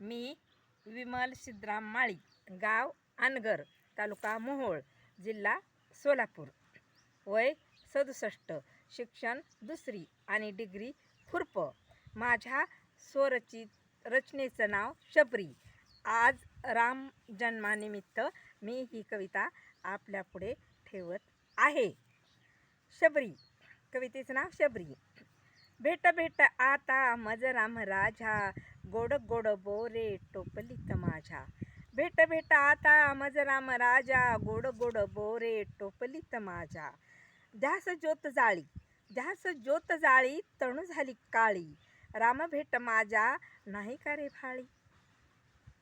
मी विमल सिद्धराम माळी गाव अनगर तालुका मोहोळ जिल्हा सोलापूर. वय सदुसष्ट शिक्षण दुसरी आणि डिग्री खुरप. माझ्या स्वरचित रचनेचं नाव शबरी. आज राम जन्मानिमित्त मी ही कविता आपल्यापुढे ठेवत आहे. शबरी कवितेचं नाव शबरी. भेट भेट आता मज राम राजा गोड गोड बोरे टोपलीत माझ्या. भेट भेट आता मज राम राजा गोड गोड बोरे टोपलीत माझ्या. ध्यास ज्योत जाळी ध्यास ज्योत जाळी तणू झाली काळी. राम भेट माझ्या नाही का रे भाळी?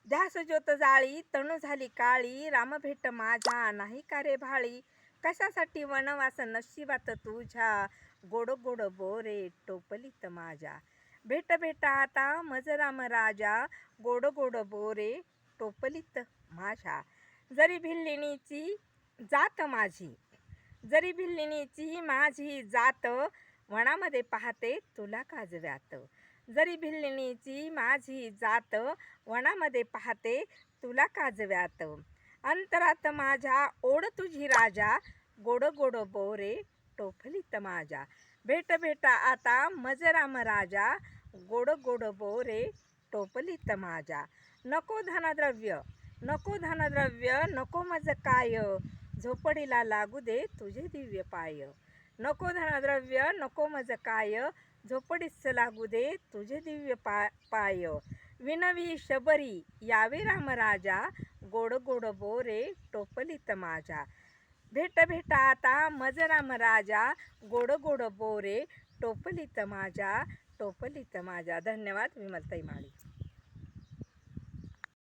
ध्यास ज्योत जाळी तणू झाली काळी. राम भेट माझ्या नाही का रे भाळी? कशासाठी वनवास नशिबात तुझ्या? गोड गोड बोरे टोपलीत माझ्या. भेट भेटा आता मज राम राजा गोड गोड बोरे टोपलीत माझ्या. जरी भिल्लिणीची जात माझी जरी भिल्लिणीची माझी जात वनामध्ये पाहते तुला काजव्यात. जरी भिल्लिणीची माझी जात वनामध्ये पाहते तुला काजव्यात. अंतरात माझ्या ओढ तुझी राजा गोड गोड बोरे टोफलीत माझ्या. भेट भेटा आता मजराम राजा गोड गोड बोरे टोपली तमाजा नको धनद्रव्य नको धनद्रव्य नको मज काय? झोपडीला लागू दे तुझे दिव्य पाय. नको धनद्रव्य नको मज काय? झोपडीस लागू दे तुझे दिव्य पा पाय. विनवी शबरी यावे रामराजा गोड गोड बोरे टोपली तमाजा भेट भेट आता मज रामराजा गोड गोड बोरे तमाजा माझ्या टोपलीत माझ्या. धन्यवाद विमलताई माळी.